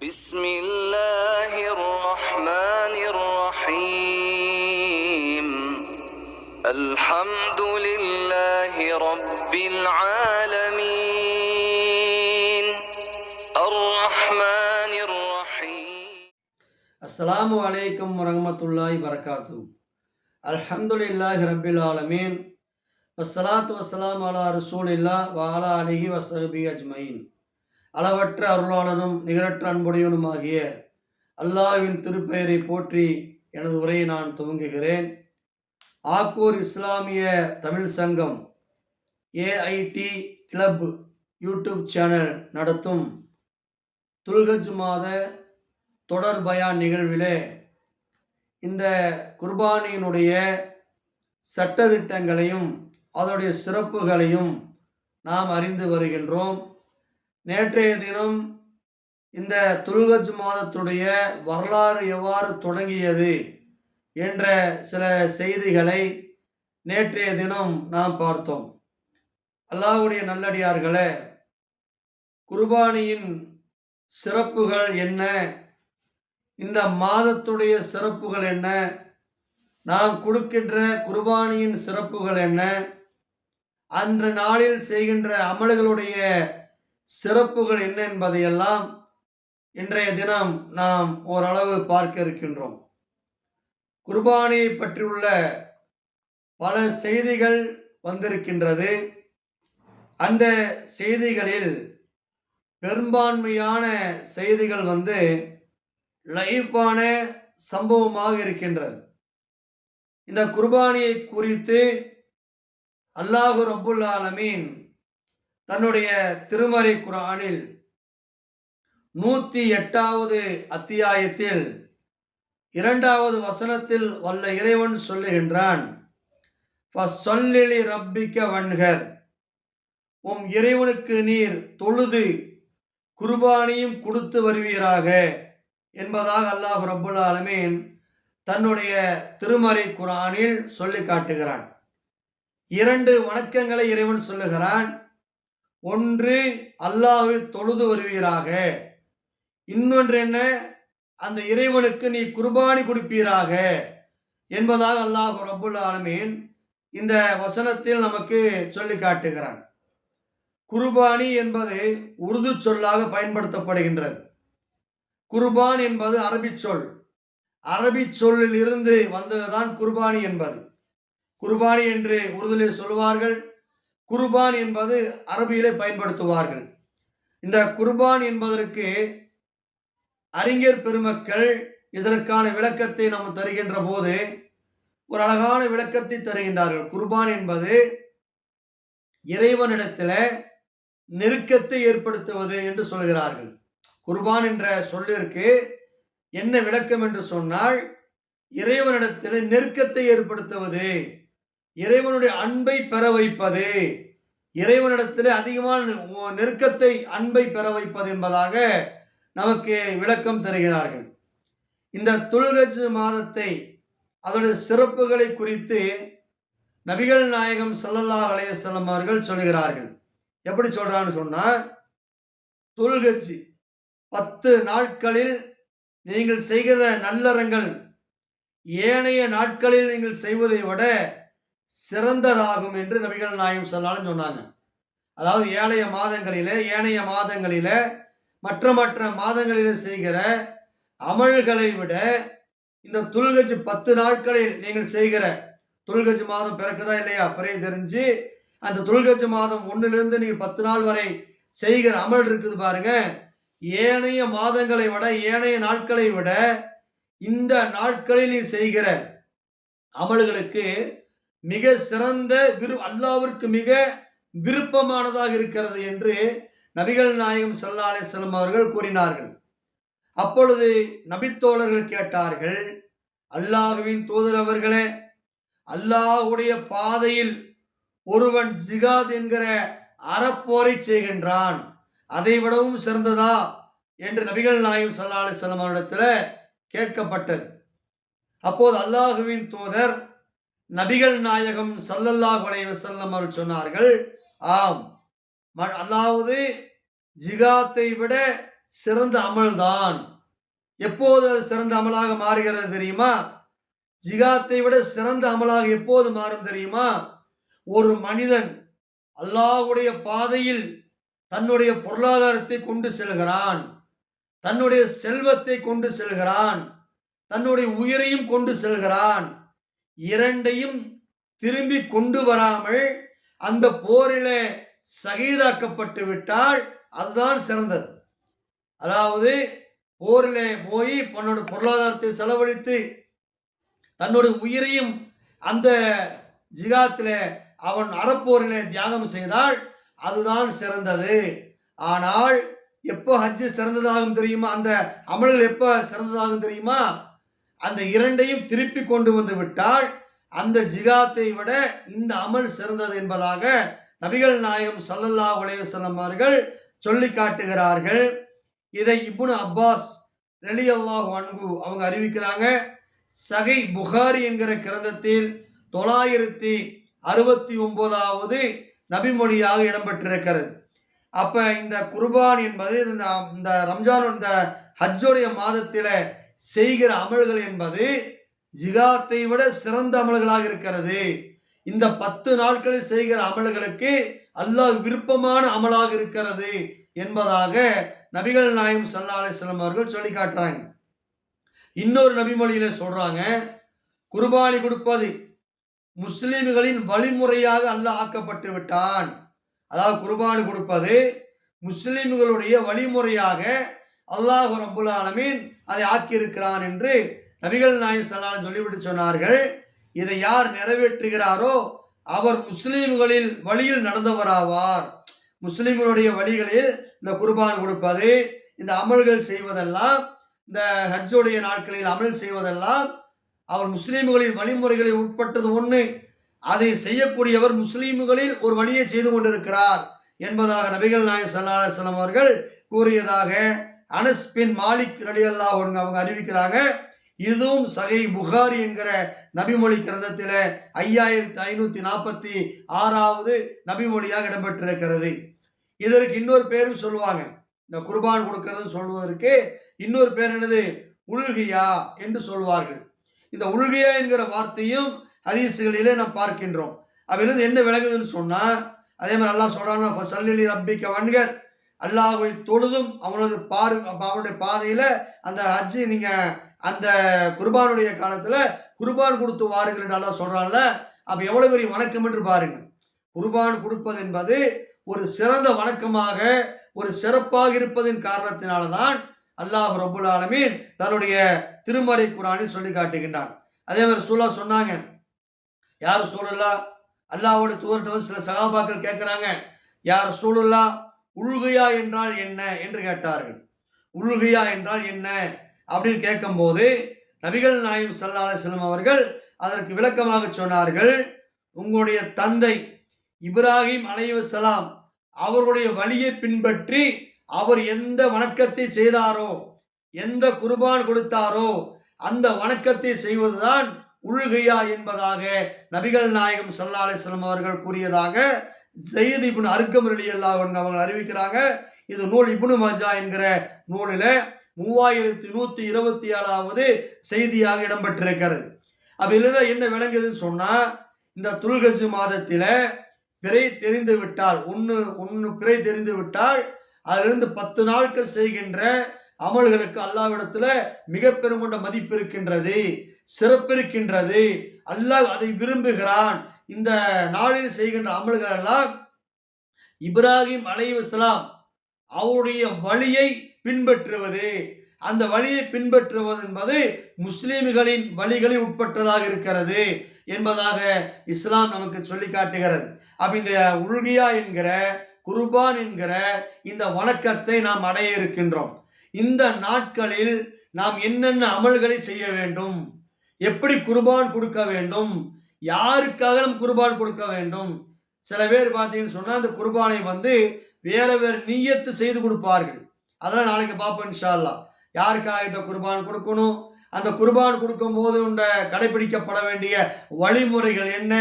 بسم الله الرحمن الرحيم. الحمد لله رب العالمين. الرحمن الرحيم. السلام عليكم ورحمة الله وبركاته. الحمد لله رب العالمين. والصلاة والسلام على رسول الله وعلى آله وصحبه أجمعين. அளவற்ற அருளாளனும் நிகரற்ற அன்புடையவனுமாகிய அல்லாஹ்வின் திருப்பெயரை போற்றி எனது உரையை நான் துவங்குகிறேன். ஆக்கூர் இஸ்லாமிய தமிழ் சங்கம் ஏஐடி கிளப் யூடியூப் சேனல் நடத்தும் துல்கஜ் மாத தொடர் பயான் நிகழ்விலே இந்த குர்பானியினுடைய சட்டதிட்டங்களையும் அதனுடைய சிறப்புகளையும் நாம் அறிந்து வருகின்றோம். நேற்றைய தினம் இந்த துல்கஜ் மாதத்துடைய வரலாறு எவ்வாறு தொடங்கியது என்ற சில செய்திகளை நேற்றைய தினம் நாம் பார்த்தோம். அல்லாவுடைய நல்லடியார்களே குர்பானியின் சிறப்புகள் என்ன? இந்த மாதத்துடைய சிறப்புகள் என்ன? நாம் கொடுக்கின்ற குர்பானியின் சிறப்புகள் என்ன? அன்று நாளில் செய்கின்ற அமல்களுடைய சிறப்புகள் என்ன என்பதையெல்லாம் இன்றைய தினம் நாம் ஓரளவு பார்க்க இருக்கின்றோம். குர்பானியை பற்றியுள்ள பல செய்திகள் வந்திருக்கின்றது. அந்த செய்திகளில் பெரும்பான்மையான செய்திகள் வந்து லைஃபான சம்பவமாக இருக்கின்றது. இந்த குர்பானியை குறித்து அல்லாஹு ரபுல் ஆலமீன் தன்னுடைய திருமறை குரானில் நூத்தி எட்டாவது அத்தியாயத்தில் இரண்டாவது வசனத்தில் வல்ல இறைவன் சொல்லுகின்றான் சொல்லி ரப்பிக்க வன்கர் உம் இறைவனுக்கு நீர் தொழுது குர்பானியும் கொடுத்து வருவீராக என்பதாக அல்லாஹ் ரபுல் ஆலமீன் தன்னுடைய திருமறை குரானில் சொல்லி காட்டுகிறான். இரண்டு வணக்கங்களை இறைவன் சொல்லுகிறான். ஒன்று அல்லாஹை தொழுது வருவீராக. இன்னொன்று என்ன? அந்த இறைவனுக்கு நீ குர்பானி கொடுப்பீராக. என்பதாக அல்லாஹ் ரபுல் ஆலமீன் இந்த வசனத்தில் நமக்கு சொல்லி காட்டுகிறான். குர்பானி என்பது உருது சொல்லாக பயன்படுத்தப்படுகின்றது. குர்பான் என்பது அரபி சொல். அரபி சொல்லில் இருந்து வந்ததுதான் குர்பானி என்பது. குர்பானி என்று உருதுலே சொல்வார்கள் குர்பான் என்பது அரபியிலே பயன்படுத்துவார்கள். இந்த குர்பான் என்பதற்கு அறிஞர் பெருமக்கள் இதற்கான விளக்கத்தை நாம் தருகின்ற போது ஒரு அழகான விளக்கத்தை தருகின்றார்கள். குர்பான் என்பது இறைவனிடத்தில் நெருக்கத்தை ஏற்படுத்துவது என்று சொல்கிறார்கள். குர்பான் என்ற சொல்லிற்கு என்ன விளக்கம் என்று சொன்னால் இறைவனிடத்தில் நெருக்கத்தை ஏற்படுத்துவது. இறைவனுடைய அன்பை பெற வைப்பது. இறைவனிடத்தில் அதிகமான நெருக்கத்தை அன்பை பெற வைப்பது என்பதாக நமக்கு விளக்கம் தருகிறார்கள். இந்த துல்கஜ் மாதத்தை அதனுடைய சிறப்புகளை குறித்து நபிகள் நாயகம் சல்லல்லா அலைஹி அவர்கள் சொல்கிறார்கள். எப்படி சொல்றான்னு சொன்னா தொல்கட்சி பத்து நாட்களில் நீங்கள் செய்கிற நல்லறங்கள் ஏனைய நாட்களில் நீங்கள் செய்வதை விட சிறந்ததாகும் என்று நபிகள் நாயகம் சொன்னாலும் சொன்னாங்க. அதாவது ஏழைய மாதங்களில ஏனைய மாதங்களில மற்ற மற்ற மாதங்களில செய்கிற அமல்களை விட இந்த துல்கஜ் பத்து நாட்களில் நீங்கள் செய்கிற துல்கஜ் மாதம் பிறக்குதா இல்லையா? பிறைய தெரிஞ்சு அந்த துல்கஜ் மாதம் ஒன்னிலிருந்து நீங்க பத்து நாள் வரை செய்கிற அமல் இருக்குது பாருங்க. ஏனைய மாதங்களை விட ஏனைய நாட்களை விட இந்த நாட்களில் நீ செய்கிற அமல்களுக்கு மிக சிறந்த விரு அல்லாவிற்கு மிக விருப்பமானதாக இருக்கிறது என்று நபிகள் நாயகம் சல்லா அலிஸ்லாம் அவர்கள் கூறினார்கள். அப்பொழுது நபித்தோழர்கள் கேட்டார்கள் அல்லாஹுவின் தூதர் அவர்களே அல்லாஹுடைய பாதையில் ஒருவன் ஜிகாத் என்கிற அறப்போரை செய்கின்றான். அதை விடவும் சிறந்ததா? என்று நபிகள் நாயகம் சல்லா அலிஸ்லாம் அவரிடத்தில் கேட்கப்பட்டது. அப்போது அல்லாஹுவின் தூதர் நபிகள் நாயகம் சல்லல்லாஹ் அலைஹி வஸல்லம் அவர்கள் சொன்னார்கள் ஆம் அதாவது ஜிகாத்தை விட சிறந்த அமல்தான். எப்போது அது சிறந்த அமலாக மாறுகிறது தெரியுமா? ஜிகாத்தை விட சிறந்த அமலாக எப்போது மாறும் தெரியுமா? ஒரு மனிதன் அல்லாஹுடைய பாதையில் தன்னுடைய பொருளாதாரத்தை கொண்டு செல்கிறான் தன்னுடைய செல்வத்தை கொண்டு செல்கிறான் தன்னுடைய உயிரையும் கொண்டு செல்கிறான். இரண்டையும் திரும்பி கொண்டு வராமல் அந்த போரிலே சகிதாக்கப்பட்டு விட்டால் அதுதான் சிறந்தது. அதாவது போரிலே போய் தன்னோட பொருளாதாரத்தை செலவழித்து தன்னோட உயிரையும் அந்த ஜிகாத்தில் அவன் அறப்போரிலே தியாகம் செய்தால் அதுதான் சிறந்தது. ஆனால் எப்போ ஹஜ்ஜு சிறந்ததாகும் தெரியுமா? அந்த அமல்கள் எப்போ சிறந்ததாகும் தெரியுமா? அந்த இரண்டையும் திருப்பி கொண்டு வந்து விட்டால் அந்த ஜிகாத்தை விட இந்த அமல் சிறந்தது என்பதாக நபிகள் நாயகம் சல்லல்லா அலைஹி சொல்லி காட்டுகிறார்கள். இதை இப்னு அப்பாஸ் ரலியல்லாஹு அன்பு அவங்க அறிவிக்கிறாங்க. சகை புகாரி என்கிற கிரந்தத்தில் தொள்ளாயிரத்தி அறுபத்தி ஒன்பதாவது நபிமொழியாக இடம்பெற்றிருக்கிறது. அப்போ இந்த குர்பான் என்பது இந்த இந்த ரம்ஜான் இந்த ஹஜ்ஜோடைய மாதத்தில் செய்கிற அமல்கள் என்பது ஜிகாத்தை விட சிறந்த அமல்களாக இருக்கிறது. இந்த பத்து நாட்களில் செய்கிற அமல்களுக்கு அல்லாஹ் விருப்பமான அமலாக இருக்கிறது என்பதாக நபிகள் நாயம் சல்லா அலிஸ்லாம் அவர்கள் சொல்லி காட்டுறாங்க. இன்னொரு நபிமொழியில சொல்றாங்க குர்பானி கொடுப்பது முஸ்லிம்களின் வழிமுறையாக அல்லாஹ் ஆக்கப்பட்டு விட்டான். அதாவது குர்பானி கொடுப்பது முஸ்லிம்களுடைய வழிமுறையாக அல்லாஹ் ரபுல் ஆலமீன் அதை ஆக்கியிருக்கிறான் என்று நபிகள் நாயன் ஸல்லல்லாஹு சொல்லிவிட்டு சொன்னார்கள். இதை யார் நிறைவேற்றுகிறாரோ அவர் முஸ்லீம்களில் வழியில் நடந்தவராவார். முஸ்லீம்களுடைய வழிகளில் இந்த குர்பான் கொடுப்பது இந்த அமல்கள் செய்வதெல்லாம் இந்த ஹஜ்ஜுடைய நாட்களில் அமல் செய்வதெல்லாம் அவர் முஸ்லீம்களின் வழிமுறைகளில் உட்பட்டது ஒன்று அதை செய்யக்கூடியவர் முஸ்லீம்களில் ஒரு வழியை செய்து கொண்டிருக்கிறார் என்பதாக நபிகள் நாயகம் ஸல்லல்லாஹு அலைஹி அவர்கள் கூறியதாக அனஸ் பின் மாலிக் ரலியல்லாஹு அன்ஹு அவங்க அறிவிக்கிறாங்க இதுவும் சகை புகாரி என்கிற நபிமொழி கிரந்தத்தில் ஐயாயிரத்தி ஐநூற்றி நாற்பத்தி ஆறாவது நபிமொழியாக இடம்பெற்றிருக்கிறது. இதற்கு இன்னொரு பேரும் சொல்லுவாங்க. இந்த குர்பான் கொடுக்கறது சொல்வதற்கு இன்னொரு பேர் என்னது? உல்கியா என்று சொல்வார்கள். இந்த உல்கியா என்கிற வார்த்தையும் ஹதீசுகளிலே நாம் பார்க்கின்றோம். அவையிலிருந்து என்ன விளங்குதுன்னு சொன்னால் அதே மாதிரி நல்லா சொல்றாங்க சல்லி ரப்பிக்க வன்கர். அல்லாஹுவை தொழுதும் அவனது பாரு அவனுடைய பாதையில் அந்த ஹஜ்ஜி நீங்கள் அந்த குர்பானுடைய காலத்தில் குர்பான் கொடுத்து வாருங்கள் என்று அல்லாஹ் சொல்றான்ல. அப்ப எவ்வளவு பெரிய வணக்கம் என்று பாருங்கள். குர்பான் கொடுப்பது என்பது ஒரு சிறந்த வணக்கமாக ஒரு சிறப்பாக இருப்பதின் காரணத்தினால்தான் அல்லாஹ் ரபுல் ஆலமீன் தன்னுடைய திருமறை குரானில் சொல்லி காட்டுகின்றான். அதே மாதிரி சூழலா சொன்னாங்க யார் சூழல்லா அல்லாவோட தூதர்கிட்ட சில சகாபாக்கள் கேட்குறாங்க யார் சூழல்லா உழுகையா என்றால் என்ன என்று கேட்டார்கள். உழுகையா என்றால் என்ன அப்படின்னு கேட்கும்போது நபிகள் நாயம் சல்லா அலிஸ்லாம் அவர்கள் அதற்கு விளக்கமாக சொன்னார்கள் உங்களுடைய தந்தை இப்ராஹிம் அலைவசலாம் அவர்களுடைய வழியை பின்பற்றி அவர் எந்த வணக்கத்தை செய்தாரோ எந்த குர்பான் கொடுத்தாரோ அந்த வணக்கத்தை செய்வதுதான் உள்கையா என்பதாக நபிகள் நாயகம் சல்லா அலிஸ்லாம் அவர்கள் கூறியதாக ஜெயித் இப்னு அர்க்கம் அல்லா அவங்க அறிவிக்கிறாங்க இது நூல் இப்னு மஜா என்கிற நூலில் மூவாயிரத்தி நூற்றி இருபத்தி ஏழாவது செய்தியாக இடம்பெற்றிருக்கிறது. அப்ப இதுல என்ன விளங்குதுன்னு சொன்னால் இந்த துல்கஜு மாதத்தில் பிறை தெரிந்து விட்டால் ஒன்று ஒன்று பிறை தெரிந்து விட்டால் அதிலிருந்து பத்து நாட்கள் செய்கின்ற அமல்களுக்கு அல்லாவிடத்தில் மிக பெருங்கொண்ட மதிப்பு இருக்கின்றது சிறப்பு இருக்கின்றது. அல்லாஹ் அதை விரும்புகிறான். இந்த நாளில் செய்கின்ற அமல்கள் எல்லாம் இப்ராஹிம் அலைவசலாம் அவருடைய வழியை பின்பற்றுவது. அந்த வழியை பின்பற்றுவது என்பது முஸ்லிம்களின் வழிகளில் உட்பட்டதாக இருக்கிறது என்பதாக இஸ்லாம் நமக்கு சொல்லி காட்டுகிறது அப்ப இந்த உல்கியா என்கிற குர்பான் என்கிற இந்த வணக்கத்தை நாம் அடைய இருக்கின்றோம். இந்த நாட்களில் நாம் என்னென்ன அமல்களை செய்ய வேண்டும்? எப்படி குர்பான் கொடுக்க வேண்டும்? யாருக்காக நம்ம குர்பான் கொடுக்க வேண்டும்? சில பேர் பார்த்தீங்கன்னு சொன்னால் அந்த குர்பானை வந்து வேற வேறு நீயத்து செய்து கொடுப்பார்கள். அதெல்லாம் நாளைக்கு பார்ப்போம் இன்ஷா அல்லாஹ் யாருக்காக இந்த குர்பான் கொடுக்கணும்? அந்த குர்பான் கொடுக்கும்போது உண்ட கடைபிடிக்கப்பட வேண்டிய வழிமுறைகள் என்ன?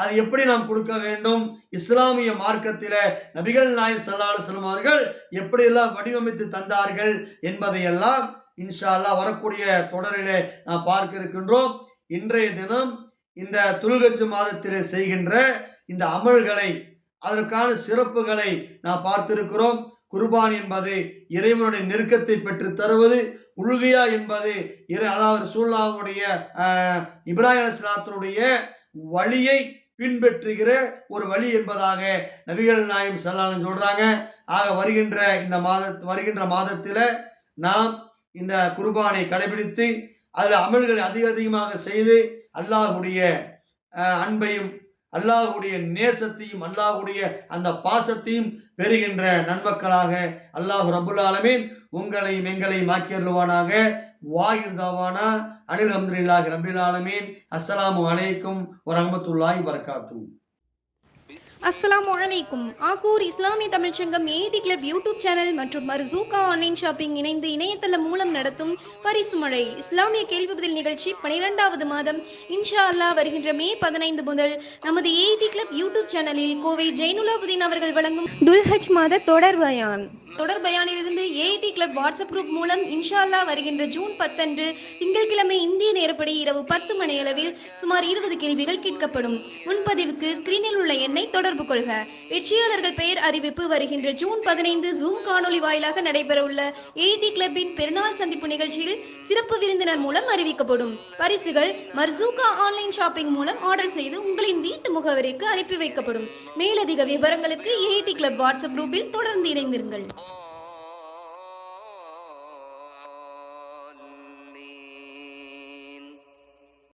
அது எப்படி நாம் கொடுக்க வேண்டும்? இஸ்லாமிய மார்க்கத்தில நபிகள் நாயர் ஸல்லல்லாஹு அலைஹி அவர்கள் எப்படியெல்லாம் வடிவமைத்து தந்தார்கள் என்பதையெல்லாம் இன்ஷா அல்லாஹ் வரக்கூடிய தொடரிலே நாம் பார்க்க இருக்கின்றோம். இன்றைய தினம் இந்த துல்கச்சு மாதத்திலே செய்கின்ற இந்த அமல்களை அதற்கான சிறப்புகளை நாம் பார்த்திருக்கிறோம். குர்பான் என்பது இறைவனுடைய நெருக்கத்தை பெற்று தருவது உள்கியா என்பது இறை அதாவது சூழ்நாவுடைய இப்ராஹிம் அலிஸ்லாத்தினுடைய வழியை பின்பற்றுகிற ஒரு வழி என்பதாக நபிகள் நாயம் சல்லாலும் சொல்றாங்க. ஆக வருகின்ற இந்த மாத வருகின்ற மாதத்தில் நாம் இந்த குர்பானை கடைபிடித்து அதில் அமல்களை அதிக அதிகமாக செய்து அல்லாஹுடைய அன்பையும் அல்லாஹுடைய நேசத்தையும் அல்லாஹுடைய அந்த பாசத்தையும் பெறுகின்ற நன்மக்களாக அல்லாஹ் ரபுல் ஆலமீன் உங்களையும் எங்களையும் ஆக்கியருவானாக வாயில் அனில் அஹமதுல்லாஹி ரபுல் ஆலமீன். அஸ்ஸலாமு அலைக்கும் வரஹ்மத்துல்லாஹி வரகாத்து அஸ்ஸலாமு அலைக்கும் ஆக்கூர் இஸ்லாமிய தமிழ்ச்சங்கம் ஏடி கிளப் யூடியூப் சேனல் மற்றும் மர்சூகா ஆன்லைன் ஷாப்பிங் இணைந்து இணையதளம் மூலம் நடத்தும் பரிசு மழை. இஸ்லாமிய கேள்வி பதில் நிகழ்ச்சி பனிரெண்டாவது மாதம். இன்ஷா அல்லாஹ் வருகின்ற மே பதினைந்து முதல் நமது ஏடி கிளப் யூடியூப் சேனலில் கோவை ஜெயினுலாபுதீன் அவர்கள் வழங்கும் துல்ஹஜ் மாத தொடர் பயான். தொடர் பயானிலிருந்து ஏடி கிளப் வாட்ஸ்அப் குரூப் மூலம் இன்ஷா அல்லாஹ் வருகின்ற ஜூன் பத்தன்று திங்கட்கிழமை இந்திய நேரப்படி இரவு பத்து மணியளவில் சுமார் இருபது கேள்விகள் கேட்கப்படும். முன்பதிவுக்கு ஸ்கிரீனில் உள்ள எண்ணை தொடர்பு கொள்க. வெற்றியாளர்கள் பெயர் அறிவிப்பு வருகின்ற ஜூன் பதினைந்து ஜூம் காணொளி வாயிலாக நடைபெறவுள்ள ஏடி கிளப்பின் பெருநாள் சந்திப்பு நிகழ்ச்சியில் சிறப்பு விருந்தினர் மூலம் அறிவிக்கப்படும். பரிசுகள் மர்சூகா ஆன்லைன் ஷாப்பிங் மூலம் ஆர்டர் செய்து உங்களின் வீட்டு முகவரிக்கு அனுப்பி வைக்கப்படும். மேலதிக விவரங்களுக்கு ஏடி கிளப் வாட்ஸ்அப் குரூப்பில் தொடர்ந்து இணைந்திருங்கள்.